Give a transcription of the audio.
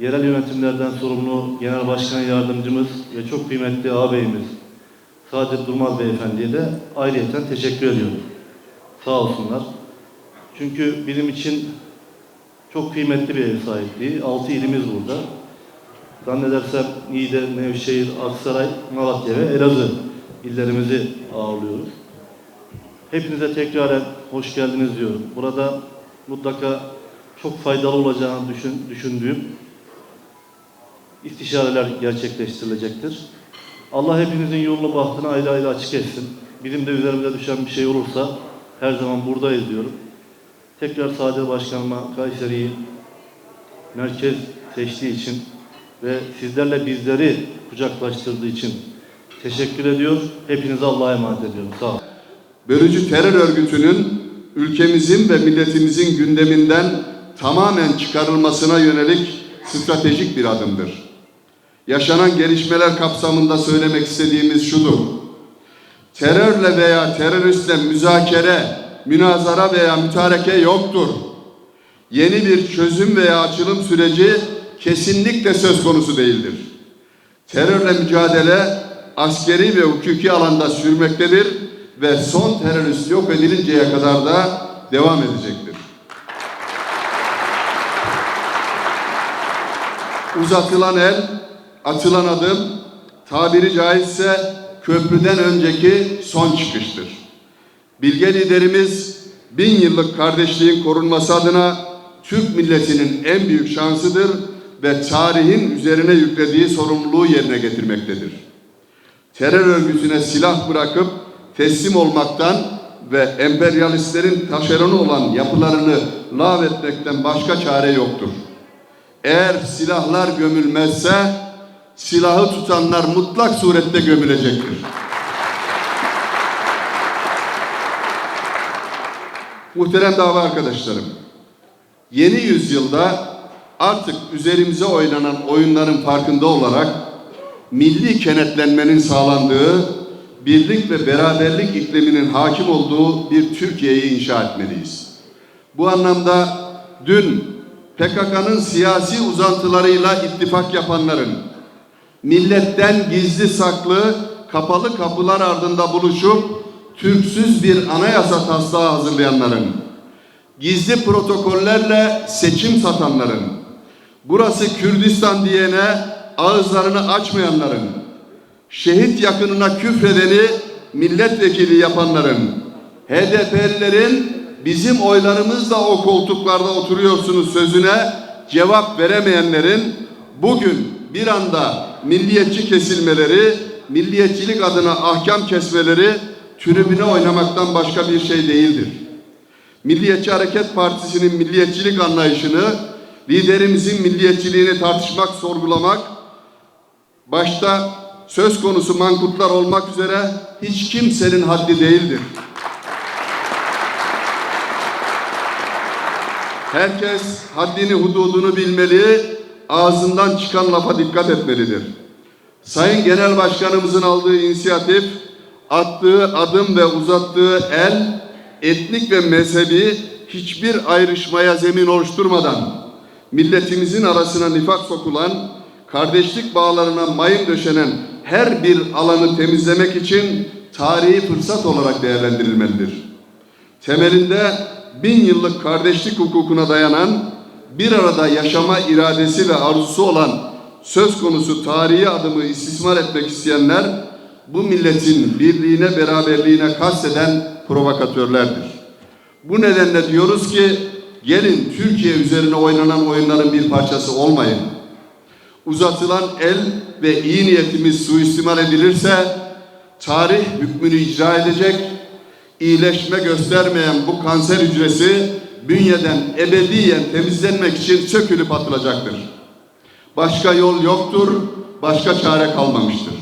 yerel yönetimlerden sorumlu Genel Başkan Yardımcımız ve çok kıymetli ağabeyimiz Saadet Durmaz Beyefendi'ye de ayrıyeten teşekkür ediyorum. Sağ olsunlar. Çünkü bizim için çok kıymetli bir ev sahipliği. Altı ilimiz burada. Zannedersem Niğde, Nevşehir, Aksaray, Malatya ve Elazığ illerimizi ağırlıyoruz. Hepinize tekraren hoş geldiniz diyorum. Burada mutlaka çok faydalı olacağını düşün, düşündüğüm istişareler gerçekleştirilecektir. Allah hepinizin yolunu bahtını ayrı ayrı açık etsin. Bizim de üzerimize düşen bir şey olursa her zaman buradayız diyorum. Tekrar Saadet Başkanıma Kayseri'yi merkez seçtiği için ve sizlerle bizleri kucaklaştırdığı için teşekkür ediyor. Hepinize Allah'a emanet ediyorum. Sağ olun. Bölücü terör örgütünün ülkemizin ve milletimizin gündeminden tamamen çıkarılmasına yönelik stratejik bir adımdır. Yaşanan gelişmeler kapsamında söylemek istediğimiz şudur. Terörle veya teröristle müzakere, münazara veya mütareke yoktur. Yeni bir çözüm veya açılım süreci kesinlikle söz konusu değildir. Terörle mücadele askeri ve hukuki alanda sürmektedir ve son terörist yok edilinceye kadar da devam edecektir. Uzatılan el, atılan adım, tabiri caizse köprüden önceki son çıkıştır. Bilge liderimiz bin yıllık kardeşliğin korunması adına Türk milletinin en büyük şansıdır ve tarihin üzerine yüklediği sorumluluğu yerine getirmektedir. Terör örgütüne silah bırakıp teslim olmaktan ve emperyalistlerin taşeronu olan yapılarını lağvetmekten başka çare yoktur. Eğer silahlar gömülmezse silahı tutanlar mutlak surette gömülecektir. Muhterem dava arkadaşlarım, yeni yüzyılda artık üzerimize oynanan oyunların farkında olarak milli kenetlenmenin sağlandığı, birlik ve beraberlik ikliminin hakim olduğu bir Türkiye'yi inşa etmeliyiz. Bu anlamda dün PKK'nın siyasi uzantılarıyla ittifak yapanların, milletten gizli saklı, kapalı kapılar ardında buluşup Türksüz bir anayasa taslağı hazırlayanların, gizli protokollerle seçim satanların, burası Kürdistan diyene ağızlarını açmayanların, şehit yakınına küfredeni milletvekili yapanların, HDP'lilerin bizim oylarımızla o koltuklarda oturuyorsunuz sözüne cevap veremeyenlerin bugün bir anda milliyetçi kesilmeleri, milliyetçilik adına ahkam kesmeleri tribüne oynamaktan başka bir şey değildir. Milliyetçi Hareket Partisi'nin milliyetçilik anlayışını, liderimizin milliyetçiliğini tartışmak, sorgulamak, başta söz konusu mankutlar olmak üzere hiç kimsenin haddi değildir. Herkes haddini hududunu bilmeli, ağzından çıkan lafa dikkat etmelidir. Sayın Genel Başkanımızın aldığı inisiyatif, attığı adım ve uzattığı el, etnik ve mezhebi hiçbir ayrışmaya zemin oluşturmadan, milletimizin arasına nifak sokulan, kardeşlik bağlarına mayın döşenen her bir alanı temizlemek için tarihi fırsat olarak değerlendirilmelidir. Temelinde bin yıllık kardeşlik hukukuna dayanan, bir arada yaşama iradesi ve arzusu olan söz konusu tarihi adımı istismar etmek isteyenler, bu milletin birliğine, beraberliğine kasteden provokatörlerdir. Bu nedenle diyoruz ki, gelin Türkiye üzerine oynanan oyunların bir parçası olmayın. Uzatılan el ve iyi niyetimiz suistimal edilirse, tarih hükmünü icra edecek, iyileşme göstermeyen bu kanser hücresi bünyeden ebediyen temizlenmek için sökülüp atılacaktır. Başka yol yoktur, başka çare kalmamıştır.